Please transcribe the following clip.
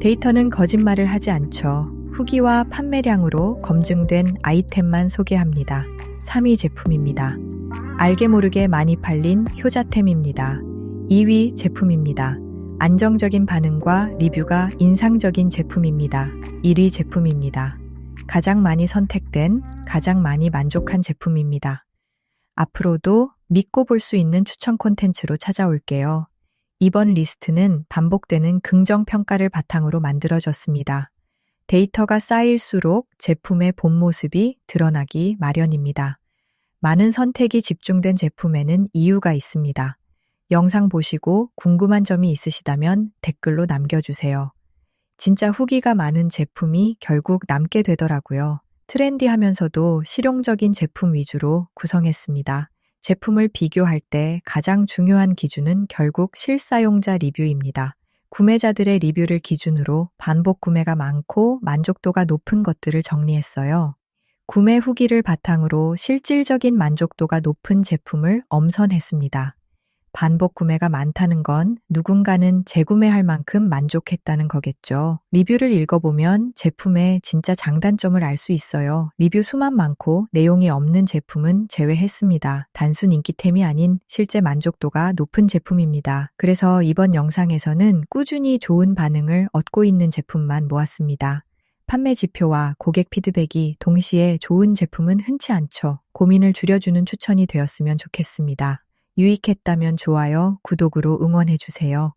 데이터는 거짓말을 하지 않죠. 후기와 판매량으로 검증된 아이템만 소개합니다. 3위 제품입니다. 알게 모르게 많이 팔린 효자템입니다. 2위 제품입니다. 안정적인 반응과 리뷰가 인상적인 제품입니다. 1위 제품입니다. 가장 많이 선택된, 가장 많이 만족한 제품입니다. 앞으로도 믿고 볼 수 있는 추천 콘텐츠로 찾아올게요. 이번 리스트는 반복되는 긍정평가를 바탕으로 만들어졌습니다. 데이터가 쌓일수록 제품의 본 모습이 드러나기 마련입니다. 많은 선택이 집중된 제품에는 이유가 있습니다. 영상 보시고 궁금한 점이 있으시다면 댓글로 남겨주세요. 진짜 후기가 많은 제품이 결국 남게 되더라고요. 트렌디하면서도 실용적인 제품 위주로 구성했습니다. 제품을 비교할 때 가장 중요한 기준은 결국 실사용자 리뷰입니다. 구매자들의 리뷰를 기준으로 반복 구매가 많고 만족도가 높은 것들을 정리했어요. 구매 후기를 바탕으로 실질적인 만족도가 높은 제품을 엄선했습니다. 반복 구매가 많다는 건 누군가는 재구매할 만큼 만족했다는 거겠죠. 리뷰를 읽어보면 제품의 진짜 장단점을 알 수 있어요. 리뷰 수만 많고 내용이 없는 제품은 제외했습니다. 단순 인기템이 아닌 실제 만족도가 높은 제품입니다. 그래서 이번 영상에서는 꾸준히 좋은 반응을 얻고 있는 제품만 모았습니다. 판매 지표와 고객 피드백이 동시에 좋은 제품은 흔치 않죠. 고민을 줄여주는 추천이 되었으면 좋겠습니다. 유익했다면 좋아요, 구독으로 응원해주세요.